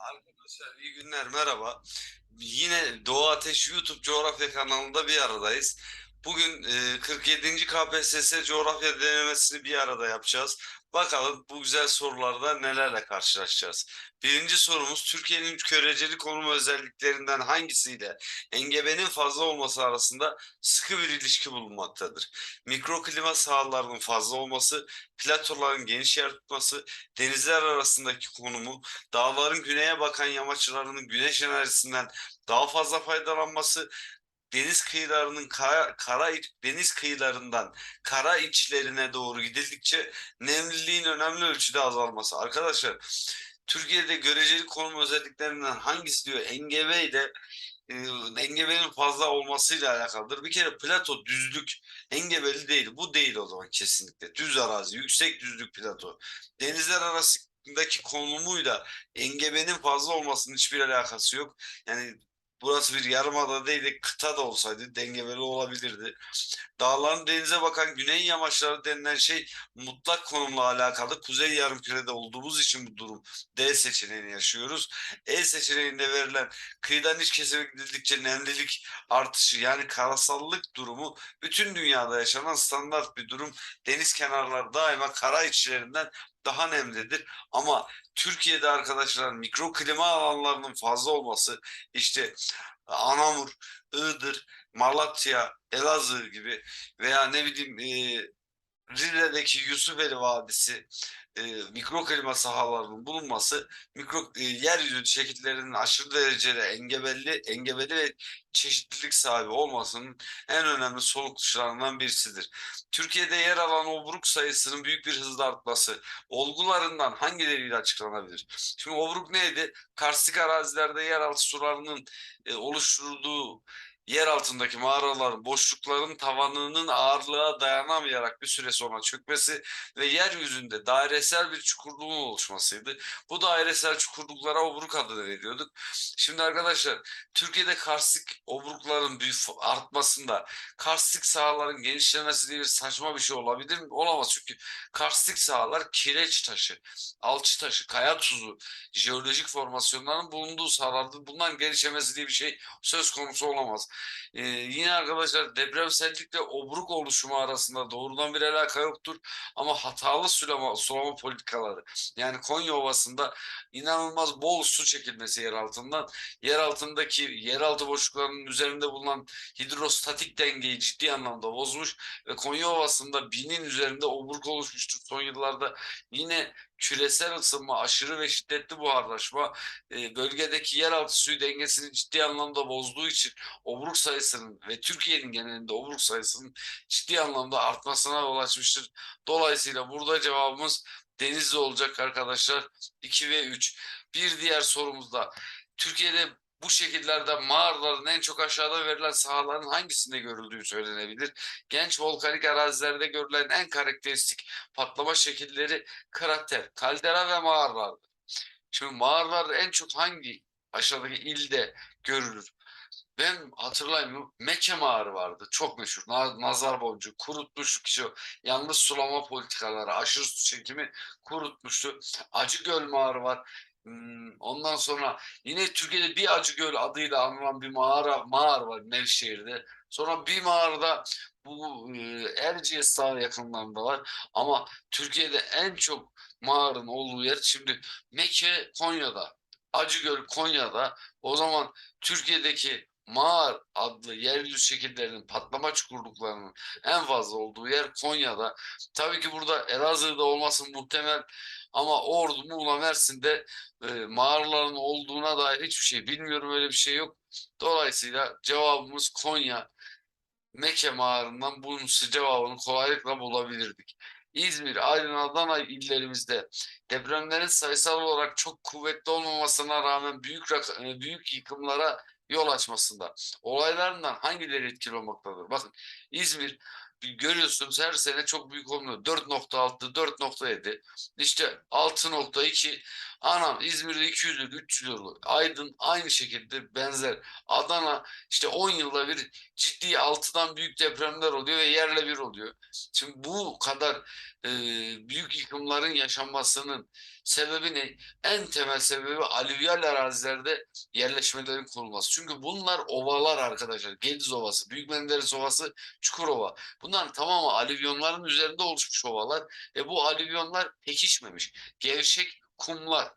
Arkadaşlar iyi günler merhaba. Yine Doğu Ateş YouTube coğrafya kanalında bir aradayız. Bugün e, 47. KPSS coğrafya denemesini bir arada yapacağız. Bakalım bu güzel sorularda nelerle karşılaşacağız. Birinci sorumuz Türkiye'nin göreceli konum özelliklerinden hangisiyle engebenin fazla olması arasında sıkı bir ilişki bulunmaktadır? Mikroklima sahalarının fazla olması, platoların geniş yer tutması, denizler arasındaki konumu, dağların güneye bakan yamaçlarının güneş enerjisinden daha fazla faydalanması, deniz kıyılarının kara, kara deniz kıyılarından kara içlerine doğru gidildikçe nemliliğin önemli ölçüde azalması. Arkadaşlar Türkiye'de göreceli konum özelliklerinden hangisi diyor? Engebe ile e, engebenin fazla olmasıyla alakalıdır. Bir kere plato düzlük engebeli değil. Bu değil o zaman kesinlikle. Düz arazi, yüksek düzlük plato. Denizler arasındaki konumuyla engebenin fazla olmasının hiçbir alakası yok. Yani burası bir yarımada değil de kıta da olsaydı dengebeli olabilirdi. Dağların denize bakan güney yamaçları denilen şey mutlak konumla alakalı. Kuzey yarımkürede olduğumuz için bu durum D seçeneğini yaşıyoruz. E seçeneğinde verilen kıyıdan iç kesime gidildikçe nemlilik artışı yani karasallık durumu bütün dünyada yaşanan standart bir durum. Deniz kenarları daima kara içlerinden daha nemlidir. Ama Türkiye'de arkadaşlar mikroklima alanlarının fazla olması işte Anamur, Iğdır, Malatya, Elazığ gibi veya ne bileyim e, Rize'deki Yusufeli Vadisi e, mikroklima sahalarının bulunması mikro e, yeryüzü şekillerinin aşırı derecede engebeli engebeli ve çeşitlilik sahibi olmasının en önemli sonuçlarından birisidir. Türkiye'de yer alan obruk sayısının büyük bir hızla artması olgularından hangileriyle açıklanabilir? Şimdi obruk neydi? Karstik arazilerde yeraltı sularının e, oluşturduğu yer altındaki mağaraların boşlukların tavanının ağırlığa dayanamayarak bir süre sonra çökmesi ve yeryüzünde dairesel bir çukurluğun oluşmasıydı. Bu dairesel çukurluklara obruk adını veriyorduk. Şimdi arkadaşlar Türkiye'de karstik obrukların büyük artmasında karstik sahaların genişlemesi diye bir saçma bir şey olabilir mi? Olamaz çünkü karstik sahalar kireç taşı, alçı taşı, kaya tuzu, jeolojik formasyonların bulunduğu sahalardır. Bundan genişlemesi diye bir şey söz konusu olamaz. Ee, yine arkadaşlar depremsellikle obruk oluşumu arasında doğrudan bir alaka yoktur. Ama hatalı sulama, sulama politikaları yani Konya Ovası'nda inanılmaz bol su çekilmesi yer altından yer altındaki yeraltı boşluklarının üzerinde bulunan hidrostatik dengeyi ciddi anlamda bozmuş ve Konya Ovası'nda binin üzerinde obruk oluşmuştur son yıllarda. Yine küresel ısınma, aşırı ve şiddetli buharlaşma e, bölgedeki yeraltı suyu dengesini ciddi anlamda bozduğu için obruk sayısının ve Türkiye'nin genelinde obruk sayısının ciddi anlamda artmasına yol açmıştır. Dolayısıyla burada cevabımız Denizli olacak arkadaşlar. 2 ve 3. Bir diğer sorumuzda Türkiye'de bu şekillerde mağaraların en çok aşağıda verilen sahaların hangisinde görüldüğü söylenebilir. Genç volkanik arazilerde görülen en karakteristik patlama şekilleri krater, kaldera ve mağaralardır. Şimdi mağaralar en çok hangi aşağıdaki ilde görülür? Ben hatırlayayım Mekke mağarı vardı. Çok meşhur. Nazar boncuğu kurutmuştu kişi. Yanlış sulama politikaları, aşırı su çekimi kurutmuştu. Acıgöl mağarı var. Hmm, ondan sonra yine Türkiye'de bir Acıgöl adıyla anılan bir mağara mağara var Nevşehir'de. Sonra bir mağarada bu e, Erciyes Dağı yakınlarında var. Ama Türkiye'de en çok mağaranın olduğu yer şimdi Mekke Konya'da. Acıgöl Konya'da. O zaman Türkiye'deki mağar adlı yeryüzü şekillerinin patlama çukurluklarının en fazla olduğu yer Konya'da. Tabii ki burada Elazığ'da olması muhtemel ama Ordu, Muğla, Mersin'de e, mağaraların olduğuna dair hiçbir şey bilmiyorum. Öyle bir şey yok. Dolayısıyla cevabımız Konya. Mekke mağarından bunun cevabını kolaylıkla bulabilirdik. İzmir, Aydın, Adana illerimizde depremlerin sayısal olarak çok kuvvetli olmamasına rağmen büyük e, büyük yıkımlara yol açmasında olaylarından hangileri etkili olmaktadır? Bakın İzmir görüyorsunuz her sene çok büyük olmuyor. 4.6, 4.7, işte 6.2 Anam İzmir'de 200 lira, 300 lira. Aydın aynı şekilde benzer. Adana işte 10 yılda bir ciddi altıdan büyük depremler oluyor ve yerle bir oluyor. Şimdi bu kadar e, büyük yıkımların yaşanmasının sebebi ne? En temel sebebi alüvyal arazilerde yerleşmelerin kurulması. Çünkü bunlar ovalar arkadaşlar. Gediz Ovası, Büyük Menderes Ovası, Çukurova. Bunların tamamı alüvyonların üzerinde oluşmuş ovalar ve bu alüvyonlar pekişmemiş. Gevşek kumlar.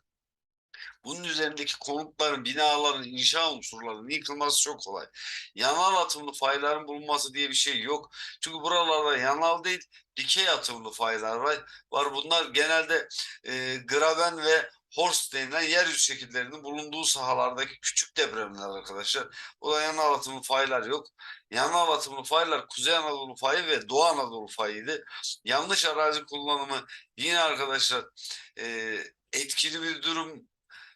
Bunun üzerindeki konutların, binaların, inşa unsurlarının yıkılması çok kolay. Yanal atımlı fayların bulunması diye bir şey yok. Çünkü buralarda yanal değil, dikey atımlı faylar var. var. Bunlar genelde e, graben ve horst denilen yeryüzü şekillerinin bulunduğu sahalardaki küçük depremler arkadaşlar. O da yanal atımlı faylar yok. Yanal atımlı faylar Kuzey Anadolu fayı ve Doğu Anadolu fayıydı. Yanlış arazi kullanımı yine arkadaşlar e, etkili bir durum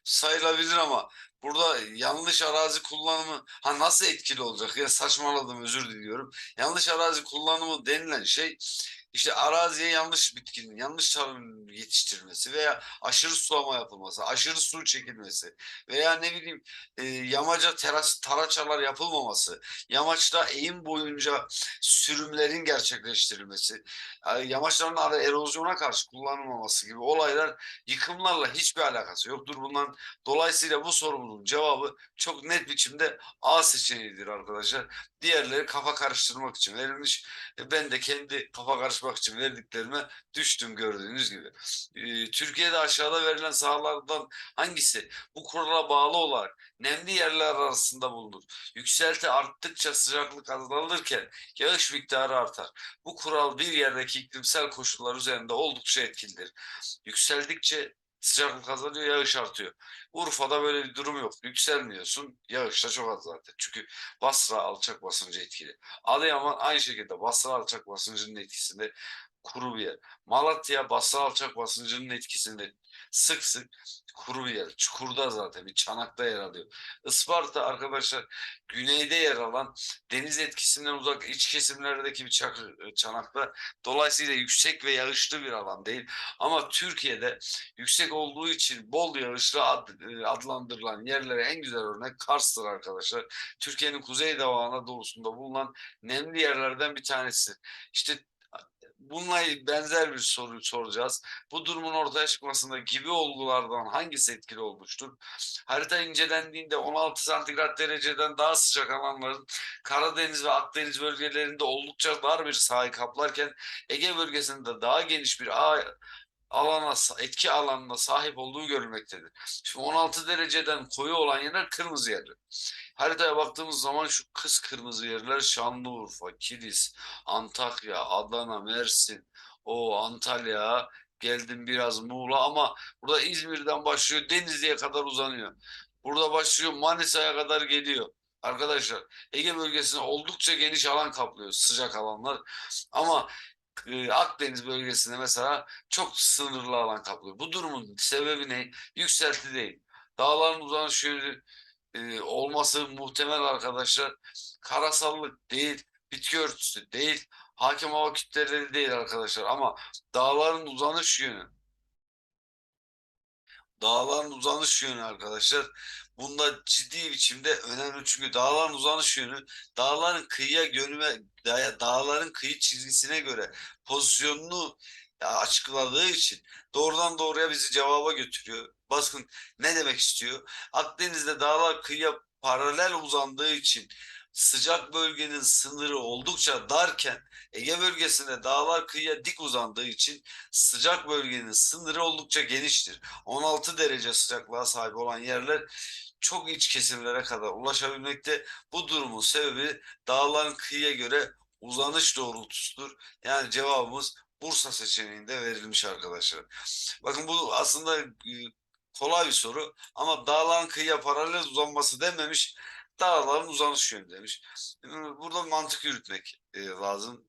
sayılabilir ama burada yanlış arazi kullanımı ha nasıl etkili olacak ya saçmaladım özür diliyorum. Yanlış arazi kullanımı denilen şey işte araziye yanlış bitkinin, yanlış tarım yetiştirilmesi veya aşırı sulama yapılması, aşırı su çekilmesi veya ne bileyim e, yamaca teras, taraçalar yapılmaması, yamaçta eğim boyunca sürümlerin gerçekleştirilmesi, e, yamaçların ara- erozyona karşı kullanılmaması gibi olaylar yıkımlarla hiçbir alakası yoktur. Bundan dolayısıyla bu sorunun cevabı çok net biçimde A seçeneğidir arkadaşlar. Diğerleri kafa karıştırmak için verilmiş. E, Ben de kendi kafa karışmak için verdiklerime düştüm gördüğünüz gibi. E, Türkiye'de aşağıda verilen sahalardan hangisi bu kurala bağlı olarak nemli yerler arasında bulunur? Yükselti arttıkça sıcaklık azalırken yağış miktarı artar. Bu kural bir yerdeki iklimsel koşullar üzerinde oldukça etkilidir. Yükseldikçe sıcaklık azalıyor, yağış artıyor. Urfa'da böyle bir durum yok. Yükselmiyorsun, yağış da çok az zaten. Çünkü Basra alçak basıncı etkili. Adıyaman aynı şekilde Basra alçak basıncının etkisinde kuru bir yer. Malatya Basra alçak basıncının etkisinde sık sık kuru bir yer. Çukurda zaten bir çanakta yer alıyor. Isparta arkadaşlar güneyde yer alan deniz etkisinden uzak iç kesimlerdeki bir çak- çanakta dolayısıyla yüksek ve yağışlı bir alan değil. Ama Türkiye'de yüksek olduğu için bol yağışlı ad- e, adlandırılan yerlere en güzel örnek Kars'tır arkadaşlar. Türkiye'nin kuzeydoğu Anadolu'sunda bulunan nemli yerlerden bir tanesi. İşte bununla benzer bir soru soracağız. Bu durumun ortaya çıkmasında gibi olgulardan hangisi etkili olmuştur? Harita incelendiğinde 16 santigrat dereceden daha sıcak alanların Karadeniz ve Akdeniz bölgelerinde oldukça dar bir sahayı kaplarken Ege bölgesinde daha geniş bir ağ alana, etki alanına sahip olduğu görülmektedir. Şimdi 16 dereceden koyu olan yerler kırmızı yerler. Haritaya baktığımız zaman şu kız kırmızı yerler Şanlıurfa, Kilis, Antakya, Adana, Mersin, o Antalya, geldim biraz Muğla ama burada İzmir'den başlıyor Denizli'ye kadar uzanıyor. Burada başlıyor Manisa'ya kadar geliyor. Arkadaşlar Ege bölgesinde oldukça geniş alan kaplıyor sıcak alanlar ama e, Akdeniz bölgesinde mesela çok sınırlı alan kaplıyor. Bu durumun sebebi ne? Yükselti değil. Dağların uzanış yönü e, olması muhtemel arkadaşlar. Karasallık değil, bitki örtüsü değil, hakim hava kütleleri değil arkadaşlar. Ama dağların uzanış yönü, dağların uzanış yönü arkadaşlar. Bunda ciddi biçimde önemli çünkü dağların uzanış yönü dağların kıyıya yönüme da- dağların kıyı çizgisine göre pozisyonunu açıkladığı için doğrudan doğruya bizi cevaba götürüyor. Baskın ne demek istiyor? Akdeniz'de dağlar kıyıya paralel uzandığı için sıcak bölgenin sınırı oldukça darken Ege bölgesinde dağlar kıyıya dik uzandığı için sıcak bölgenin sınırı oldukça geniştir. 16 derece sıcaklığa sahip olan yerler çok iç kesimlere kadar ulaşabilmekte. Bu durumun sebebi dağların kıyıya göre uzanış doğrultusudur. Yani cevabımız Bursa seçeneğinde verilmiş arkadaşlar. Bakın bu aslında e, kolay bir soru ama dağların kıyıya paralel uzanması dememiş. Dağların uzanış yönü demiş. Burada mantık yürütmek e, lazım.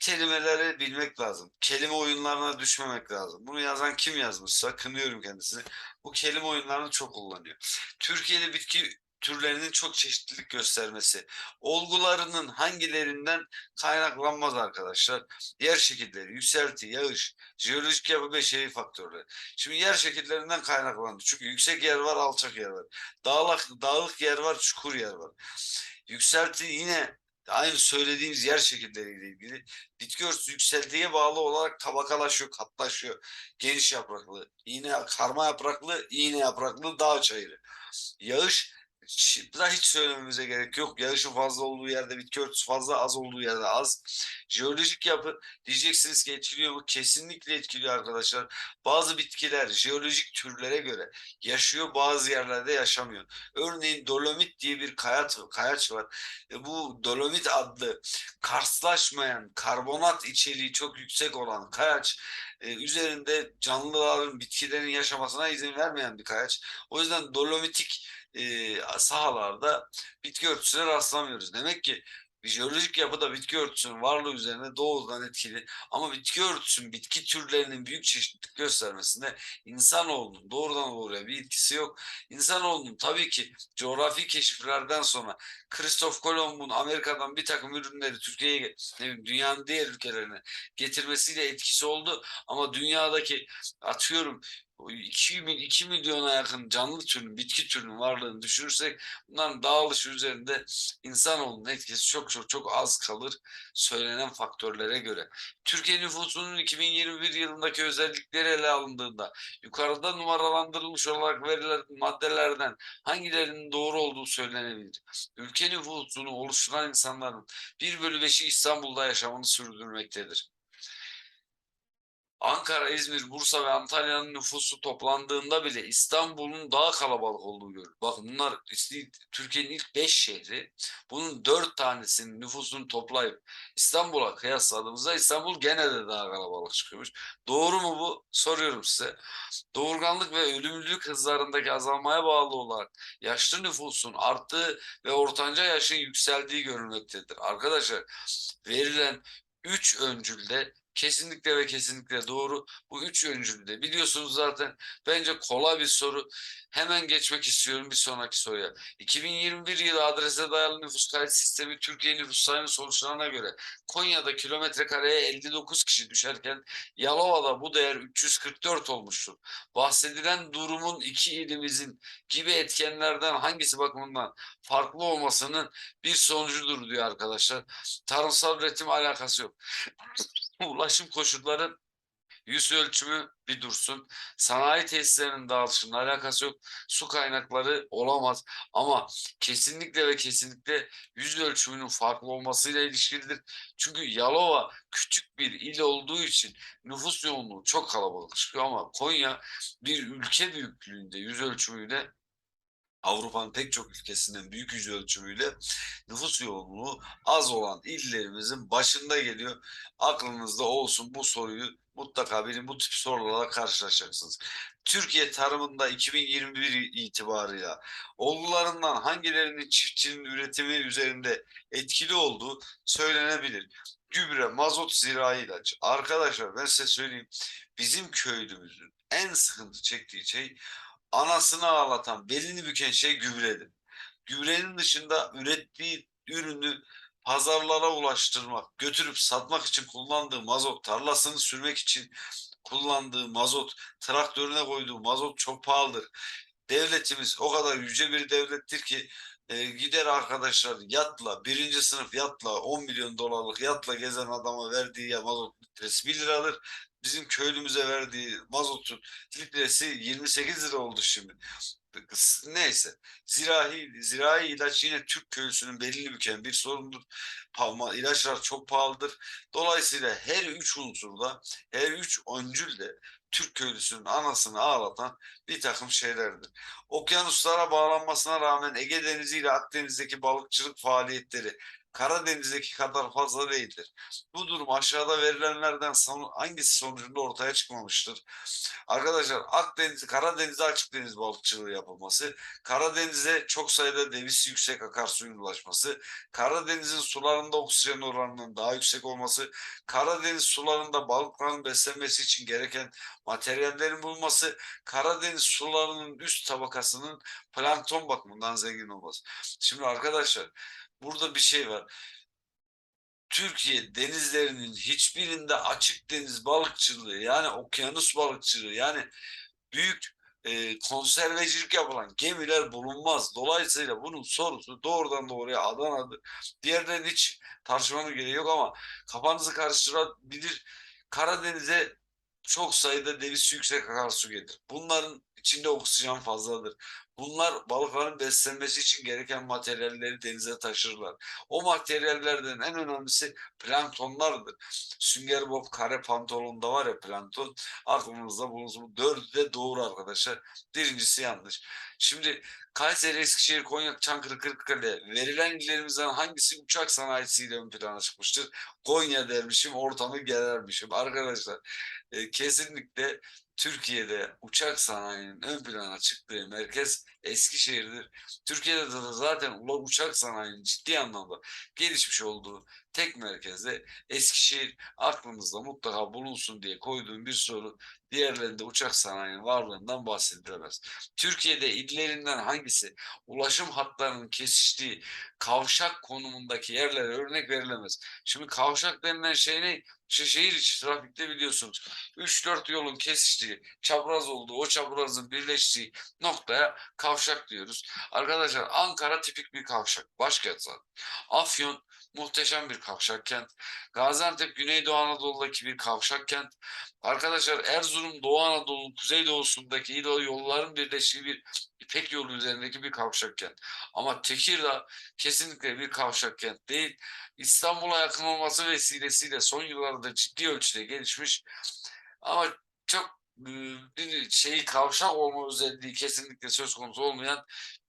Kelimeleri bilmek lazım. Kelime oyunlarına düşmemek lazım. Bunu yazan kim yazmışsa kınıyorum kendisini. Bu kelime oyunlarını çok kullanıyor. Türkiye'de bitki türlerinin çok çeşitlilik göstermesi. Olgularının hangilerinden kaynaklanmaz arkadaşlar. Yer şekilleri, yükselti, yağış, jeolojik yapı ve şehir faktörleri. Şimdi yer şekillerinden kaynaklandı. Çünkü yüksek yer var, alçak yer var. Dağlık, dağlık yer var, çukur yer var. Yükselti yine aynı söylediğimiz yer şekilleriyle ilgili. Bitki örtüsü yükseltiye bağlı olarak tabakalaşıyor, katlaşıyor. Geniş yapraklı, iğne, karma yapraklı, iğne yapraklı dağ çayırı. Yağış daha hiç söylememize gerek yok. Yağışın fazla olduğu yerde bitki örtüsü fazla, az olduğu yerde az. Jeolojik yapı diyeceksiniz ki etkiliyor mu? Kesinlikle etkiliyor arkadaşlar. Bazı bitkiler jeolojik türlere göre yaşıyor, bazı yerlerde yaşamıyor. Örneğin dolomit diye bir kayaç, kayaç var. E, bu dolomit adlı karslaşmayan, karbonat içeriği çok yüksek olan kayaç e, üzerinde canlıların, bitkilerin yaşamasına izin vermeyen bir kayaç. O yüzden dolomitik e, sahalarda bitki örtüsüne rastlamıyoruz. Demek ki jeolojik yapıda bitki örtüsünün varlığı üzerine doğrudan etkili ama bitki örtüsünün bitki türlerinin büyük çeşitlilik göstermesinde insanoğlunun doğrudan doğruya bir etkisi yok. İnsanoğlunun tabii ki coğrafi keşiflerden sonra Kristof Kolomb'un Amerika'dan bir takım ürünleri Türkiye'ye dünyanın diğer ülkelerine getirmesiyle etkisi oldu ama dünyadaki atıyorum 2, 2 milyona yakın canlı türün, bitki türünün varlığını düşünürsek bunların dağılışı üzerinde insanoğlunun etkisi çok çok çok az kalır söylenen faktörlere göre. Türkiye nüfusunun 2021 yılındaki özellikleri ele alındığında yukarıda numaralandırılmış olarak verilen maddelerden hangilerinin doğru olduğu söylenebilir. Ülke nüfusunu oluşturan insanların 1 bölü 5'i İstanbul'da yaşamını sürdürmektedir. Ankara, İzmir, Bursa ve Antalya'nın nüfusu toplandığında bile İstanbul'un daha kalabalık olduğu görülür. Bakın bunlar işte Türkiye'nin ilk 5 şehri. Bunun 4 tanesinin nüfusunu toplayıp İstanbul'a kıyasladığımızda İstanbul gene de daha kalabalık çıkıyormuş. Doğru mu bu? Soruyorum size. Doğurganlık ve ölümlülük hızlarındaki azalmaya bağlı olarak yaşlı nüfusun arttığı ve ortanca yaşın yükseldiği görülmektedir. Arkadaşlar verilen 3 öncülde kesinlikle ve kesinlikle doğru. Bu üç öncülde biliyorsunuz zaten bence kolay bir soru. Hemen geçmek istiyorum bir sonraki soruya. 2021 yılı adrese dayalı nüfus kayıt sistemi Türkiye nüfus sayımı sonuçlarına göre Konya'da kilometre kareye 59 kişi düşerken Yalova'da bu değer 344 olmuştur. Bahsedilen durumun iki ilimizin gibi etkenlerden hangisi bakımından farklı olmasının bir sonucudur diyor arkadaşlar. Tarımsal üretim alakası yok. Ulaşım koşulları yüz ölçümü bir dursun. Sanayi tesislerinin dağılışının alakası yok. Su kaynakları olamaz. Ama kesinlikle ve kesinlikle yüz ölçümünün farklı olmasıyla ilişkilidir. Çünkü Yalova küçük bir il olduğu için nüfus yoğunluğu çok kalabalık çıkıyor ama Konya bir ülke büyüklüğünde yüz ölçümüyle Avrupa'nın pek çok ülkesinden büyük yüz ölçümüyle nüfus yoğunluğu az olan illerimizin başında geliyor. Aklınızda olsun bu soruyu mutlaka benim bu tip sorularla karşılaşacaksınız. Türkiye tarımında 2021 itibarıyla olgularından hangilerinin çiftçinin üretimi üzerinde etkili olduğu söylenebilir. Gübre, mazot, zirai ilaç. Arkadaşlar ben size söyleyeyim. Bizim köylümüzün en sıkıntı çektiği şey anasını ağlatan, belini büken şey gübredir. Gübrenin dışında ürettiği ürünü pazarlara ulaştırmak, götürüp satmak için kullandığı mazot, tarlasını sürmek için kullandığı mazot, traktörüne koyduğu mazot çok pahalıdır. Devletimiz o kadar yüce bir devlettir ki e, gider arkadaşlar yatla, birinci sınıf yatla, 10 milyon dolarlık yatla gezen adama verdiği mazot litresi 1 liradır. Bizim köylümüze verdiği mazotun litresi 28 lira oldu şimdi. Neyse. Zirai, zirai ilaç yine Türk köylüsünün belini büken bir sorundur. Palma, ilaçlar çok pahalıdır. Dolayısıyla her üç unsurda, her üç öncül de Türk köylüsünün anasını ağlatan bir takım şeylerdir. Okyanuslara bağlanmasına rağmen Ege Denizi ile Akdeniz'deki balıkçılık faaliyetleri Karadeniz'deki kadar fazla değildir. Bu durum aşağıda verilenlerden hangisi sonucunda ortaya çıkmamıştır? Arkadaşlar Akdeniz, Karadeniz'de açık deniz balıkçılığı yapılması, Karadeniz'e çok sayıda deniz yüksek akarsuyun ulaşması, Karadeniz'in sularında oksijen oranının daha yüksek olması, Karadeniz sularında balıkların beslenmesi için gereken materyallerin bulunması, Karadeniz sularının üst tabakasının plankton bakımından zengin olması. Şimdi arkadaşlar burada bir şey var. Türkiye denizlerinin hiçbirinde açık deniz balıkçılığı yani okyanus balıkçılığı yani büyük e, konservecilik yapılan gemiler bulunmaz. Dolayısıyla bunun sorusu doğrudan doğruya Adana'dır. Diğerlerin hiç tartışmanın gereği yok ama kafanızı karıştırabilir. Karadeniz'e çok sayıda deniz yüksek akarsu gelir. Bunların içinde oksijen fazladır. Bunlar balıkların beslenmesi için gereken materyalleri denize taşırlar. O materyallerden en önemlisi planktonlardır. Sünger Bob kare pantolonda var ya plankton. Aklınızda bulunsun. Dördü de doğru arkadaşlar. Birincisi yanlış. Şimdi Kayseri, Eskişehir, Konya, Çankırı, Kırıkkale verilen illerimizden hangisi uçak sanayisiyle ön plana çıkmıştır? Konya dermişim, ortamı gerermişim. Arkadaşlar e, kesinlikle Türkiye'de uçak sanayinin ön plana çıktığı merkez Eskişehir'dir. Türkiye'de de zaten uçak sanayinin ciddi anlamda gelişmiş olduğu tek merkezde Eskişehir aklımızda mutlaka bulunsun diye koyduğum bir soru. Diğerlerinde uçak sanayinin varlığından bahsedilemez. Türkiye'de illerinden hangisi ulaşım hatlarının kesiştiği kavşak konumundaki yerlere örnek verilemez. Şimdi kavşak denilen şey ne? Şehir içi trafikte biliyorsunuz. 3-4 yolun kesiştiği, çapraz olduğu, o çaprazın birleştiği noktaya kavşak diyoruz. Arkadaşlar Ankara tipik bir kavşak. Başkent zaten. Afyon muhteşem bir kavşak kent. Gaziantep Güneydoğu Anadolu'daki bir kavşak kent. Arkadaşlar Erzurum Doğu Anadolu'nun kuzeydoğusundaki yolların birleştiği bir İpek yolu üzerindeki bir kavşak kent. Ama Tekirdağ kesinlikle bir kavşak kent değil. İstanbul'a yakın olması vesilesiyle son yıllarda ciddi ölçüde gelişmiş ama çok e, bir şeyi kavşak olma özelliği kesinlikle söz konusu olmayan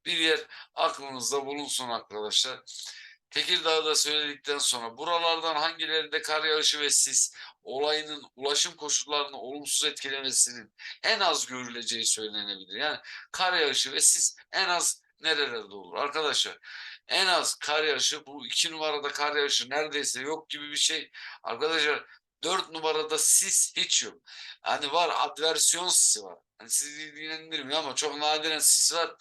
bir yer aklınızda bulunsun arkadaşlar. Tekirdağ'da da söyledikten sonra buralardan hangilerinde kar yağışı ve sis olayının ulaşım koşullarını olumsuz etkilemesinin en az görüleceği söylenebilir. Yani kar yağışı ve sis en az nerelerde olur arkadaşlar? En az kar yağışı bu iki numarada kar yağışı neredeyse yok gibi bir şey. Arkadaşlar dört numarada sis hiç yok. Hani var adversiyon sisi var. Hani sizi ilgilendirmiyor ama çok nadiren sis var.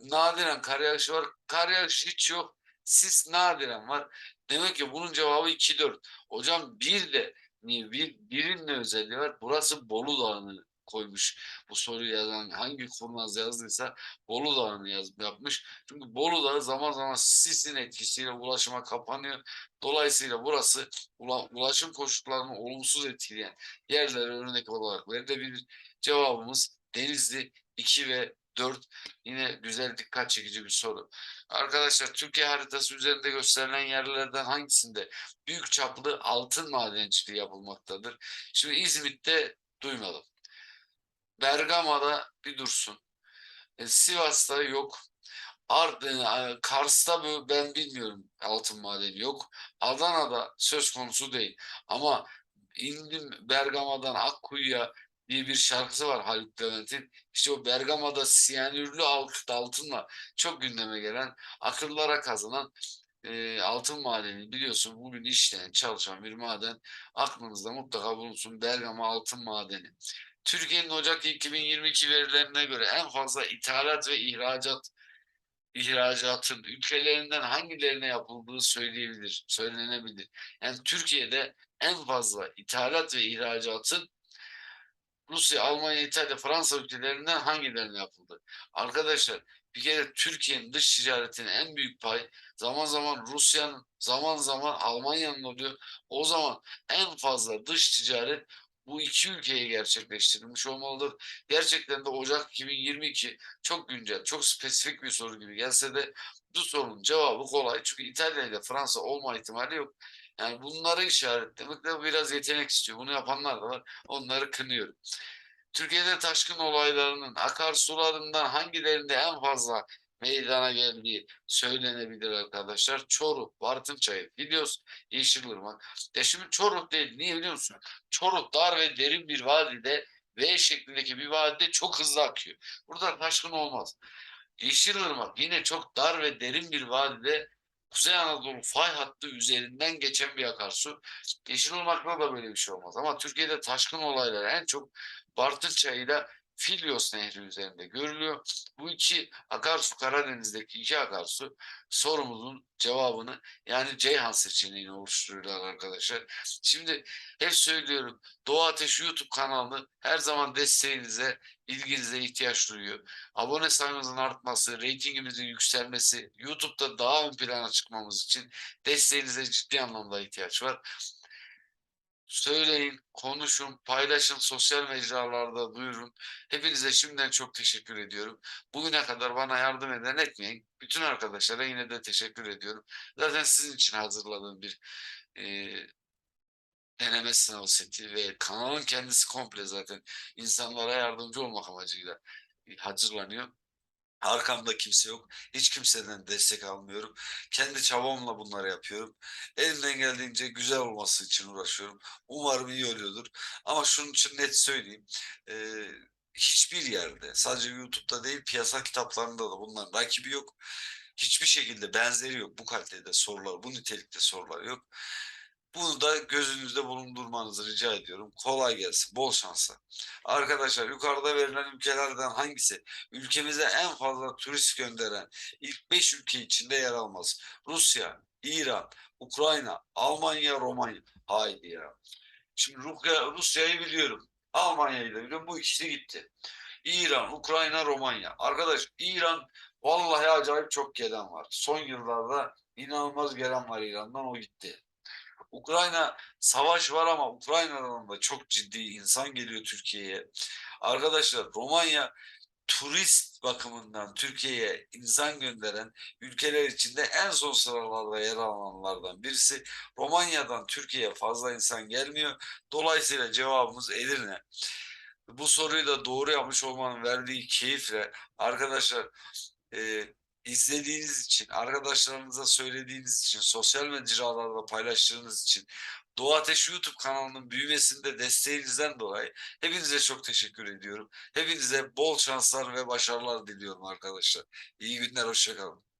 Nadiren kar yağışı var. Kar yağışı hiç yok. Sis nadiren var. Demek ki bunun cevabı 2-4. Hocam bir de bir, birin ne özelliği var? Burası Bolu Dağı'nı koymuş. Bu soruyu yazan hangi kurnaz yazdıysa Bolu Dağı'nı yaz, yapmış. Çünkü Bolu Dağı zaman zaman sisin etkisiyle ulaşıma kapanıyor. Dolayısıyla burası ula, ulaşım koşullarını olumsuz etkileyen yerlere örnek olarak verilebilir. Cevabımız Denizli 2 ve 4 yine güzel dikkat çekici bir soru. Arkadaşlar Türkiye haritası üzerinde gösterilen yerlerden hangisinde büyük çaplı altın madenciliği yapılmaktadır? Şimdi İzmit'te duymadım. Bergama'da bir dursun. E, Sivas'ta yok. Ardın, e, Kars'ta ben bilmiyorum altın madeni yok. Adana'da söz konusu değil. Ama indim Bergama'dan Akkuyu'ya diye bir şarkısı var Haluk Levent'in. İşte o Bergama'da siyanürlü altınla çok gündeme gelen, akıllara kazanan e, altın madeni biliyorsun bugün işleyen, çalışan bir maden aklınızda mutlaka bulunsun Bergama altın madeni. Türkiye'nin Ocak 2022 verilerine göre en fazla ithalat ve ihracat ihracatın ülkelerinden hangilerine yapıldığı söyleyebilir, söylenebilir. Yani Türkiye'de en fazla ithalat ve ihracatın Rusya, Almanya, İtalya, Fransa ülkelerinden hangilerine yapıldı? Arkadaşlar bir kere Türkiye'nin dış ticaretinin en büyük pay zaman zaman Rusya'nın, zaman zaman Almanya'nın oluyor. O zaman en fazla dış ticaret bu iki ülkeye gerçekleştirilmiş olmalıdır. Gerçekten de Ocak 2022 çok güncel, çok spesifik bir soru gibi gelse de bu sorunun cevabı kolay. Çünkü İtalya ile Fransa olma ihtimali yok. Yani bunları işaretlemek de biraz yetenek istiyor. Bunu yapanlar da var. Onları kınıyorum. Türkiye'de taşkın olaylarının akarsularından hangilerinde en fazla meydana geldiği söylenebilir arkadaşlar. Çoruh, Bartınçayı, Filyos, Yeşilırmak. Ya şimdi Çoruh değil. Niye biliyor musun? Çoruh dar ve derin bir vadide V şeklindeki bir vadide çok hızlı akıyor. Burada taşkın olmaz. Yeşilırmak yine çok dar ve derin bir vadide Kuzey Anadolu fay hattı üzerinden geçen bir akarsu. Yeşilırmak'ta da böyle bir şey olmaz. Ama Türkiye'de taşkın olaylar en çok Bartınçay ile Filyos Nehri üzerinde görülüyor. Bu iki akarsu Karadeniz'deki iki akarsu sorumuzun cevabını yani Ceyhan seçeneğini oluşturuyorlar arkadaşlar. Şimdi hep söylüyorum Doğu Ateşi YouTube kanalını her zaman desteğinize, ilginize ihtiyaç duyuyor. Abone sayımızın artması, reytingimizin yükselmesi, YouTube'da daha ön plana çıkmamız için desteğinize ciddi anlamda ihtiyaç var. Söyleyin, konuşun, paylaşın, sosyal mecralarda duyurun. Hepinize şimdiden çok teşekkür ediyorum. Bugüne kadar bana yardım eden etmeyin. Bütün arkadaşlara yine de teşekkür ediyorum. Zaten sizin için hazırladığım bir e, deneme sınav seti ve kanalın kendisi komple zaten insanlara yardımcı olmak amacıyla hazırlanıyor. Arkamda kimse yok. Hiç kimseden destek almıyorum. Kendi çabamla bunları yapıyorum. Elimden geldiğince güzel olması için uğraşıyorum. Umarım iyi oluyordur. Ama şunun için net söyleyeyim. Ee, hiçbir yerde sadece YouTube'da değil piyasa kitaplarında da bunların rakibi yok. Hiçbir şekilde benzeri yok. Bu kalitede sorular, bu nitelikte sorular yok. Bunu da gözünüzde bulundurmanızı rica ediyorum. Kolay gelsin, bol şanslar. Arkadaşlar yukarıda verilen ülkelerden hangisi ülkemize en fazla turist gönderen ilk 5 ülke içinde yer almaz? Rusya, İran, Ukrayna, Almanya, Romanya. Haydi ya. Şimdi Rusya, Rusya'yı biliyorum. Almanya'yı da biliyorum. Bu ikisi gitti. İran, Ukrayna, Romanya. Arkadaş İran vallahi acayip çok gelen var. Son yıllarda inanılmaz gelen var İran'dan o gitti. Ukrayna savaş var ama Ukrayna'dan da çok ciddi insan geliyor Türkiye'ye. Arkadaşlar Romanya turist bakımından Türkiye'ye insan gönderen ülkeler içinde en son sıralarda yer alanlardan birisi. Romanya'dan Türkiye'ye fazla insan gelmiyor. Dolayısıyla cevabımız Edirne. Bu soruyu da doğru yapmış olmanın verdiği keyifle arkadaşlar e, izlediğiniz için, arkadaşlarınıza söylediğiniz için, sosyal mecralarda paylaştığınız için, Doğu Ateş YouTube kanalının büyümesinde desteğinizden dolayı hepinize çok teşekkür ediyorum. Hepinize bol şanslar ve başarılar diliyorum arkadaşlar. İyi günler, hoşçakalın.